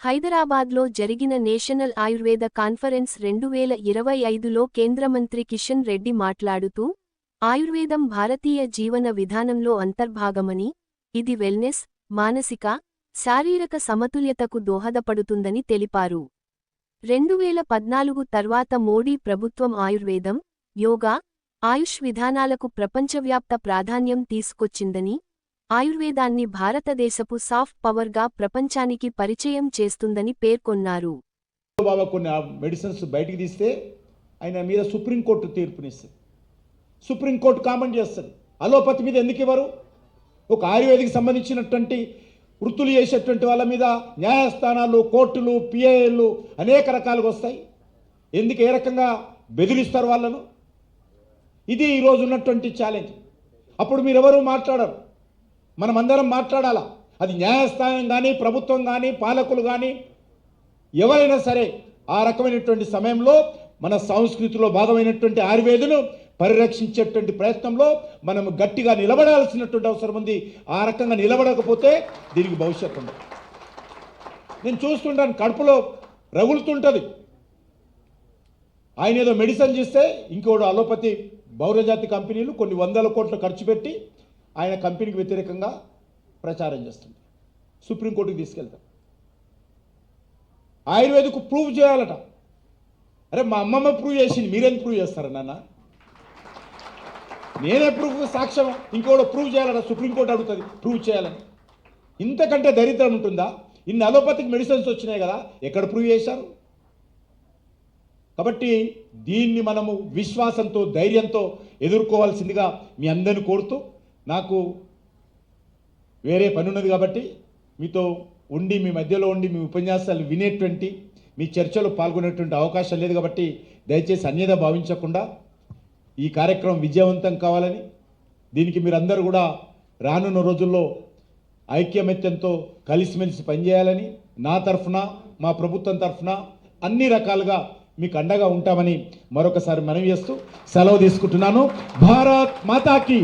హైదరాబాద్లో జరిగిన national Ayurveda conference రెండు వేల ఇరవై ఐదులో కేంద్ర మంత్రి కిషన్ రెడ్డి మాట్లాడుతూ ఆయుర్వేదం భారతీయ జీవన విధానంలో అంతర్భాగమని ఇది వెల్నెస్ మానసిక శారీరక సమతుల్యతకు దోహదపడుతుందని తెలిపారు. రెండు వేల పద్నాలుగు తర్వాత మోడీ ప్రభుత్వం ఆయుర్వేదం యోగా ఆయుష్ విధానాలకు ప్రపంచవ్యాప్త ప్రాధాన్యం తీసుకొచ్చిందని ఆయుర్వేదాన్ని భారతదేశపు సాఫ్ట్ పవర్గా ప్రపంచానికి పరిచయం చేస్తుందని పేర్కొన్నారు. బాబా కొన్ని మెడిసిన్స్ బయటికి తీస్తే ఆయన మీద సుప్రీంకోర్టు తీర్పునిస్తుంది. సుప్రీంకోర్టు కామెంట్ చేస్తుంది. అలోపతి మీద ఎందుకు ఇవ్వరు? ఒక ఆయుర్వేదికి సంబంధించినటువంటి వృత్తులు చేసేటువంటి వాళ్ళ మీద న్యాయస్థానాలు కోర్టులు పిఐలు అనేక రకాలుగా వస్తాయి. ఎందుకు ఏ రకంగా బెదిరిస్తారు వాళ్ళను? ఇది ఈరోజు ఉన్నటువంటి ఛాలెంజ్ అప్పుడు మీరెవరూ మాట్లాడరు? మనమందరం మాట్లాడాలా? అది న్యాయస్థానం కానీ ప్రభుత్వం కానీ పాలకులు కానీ ఎవరైనా సరే ఆ రకమైనటువంటి సమయంలో మన సంస్కృతిలో భాగమైనటువంటి ఆయుర్వేదను పరిరక్షించేటువంటి ప్రయత్నంలో మనం గట్టిగా నిలబడాల్సినటువంటి అవసరం ఉంది. ఆ రకంగా నిలబడకపోతే దీనికి భవిష్యత్తు ఉండదు. నేను చూస్తుంటాను కడుపులో రగులుతుంటుంది. ఆయన ఏదో మెడిసిన్ చేస్తే ఇంకోడు అలోపతి బౌరజాతి కంపెనీలు కొన్ని వందల కోట్లు ఖర్చు పెట్టి ఆయన కంపెనీకి వ్యతిరేకంగా ప్రచారం చేస్తుంది. సుప్రీంకోర్టుకి తీసుకెళ్తారు. ఆయుర్వేదకు ప్రూవ్ చేయాలట. అరే మా అమ్మమ్మ ప్రూవ్ చేసింది. మీరేం ప్రూవ్ చేస్తారా నాన్న? నేనే ప్రూఫ్ సాక్ష్యం. ఇంకోటి ప్రూవ్ చేయాలట. సుప్రీంకోర్టు అడుగుతుంది ప్రూవ్ చేయాలని. ఇంతకంటే దరిద్రం ఉంటుందా? ఇన్ని అలోపతిక్ మెడిసిన్స్ వచ్చినాయి కదా ఎక్కడ ప్రూవ్ చేశారు? కాబట్టి దీన్ని మనము విశ్వాసంతో ధైర్యంతో ఎదుర్కోవాల్సిందిగా మీ అందరిని కోరుతూ నాకు వేరే పని ఉన్నది కాబట్టి మీతో ఉండి మీ మధ్యలో ఉండి మీ ఉపన్యాసాలు వినేటువంటి మీ చర్చలో పాల్గొనేటువంటి అవకాశం లేదు కాబట్టి దయచేసి అన్యత భావించకుండా ఈ కార్యక్రమం విజయవంతం కావాలని దీనికి మీరందరూ కూడా రానున్న రోజుల్లో ఐక్యమత్యంతో కలిసిమెలిసి పనిచేయాలని నా తరఫున మా ప్రభుత్వం తరఫున అన్ని రకాలుగా మీకు అండగా ఉంటామని మరొకసారి మనవి చేస్తూ సెలవు తీసుకుంటున్నాను. భారత్ మాతాకి!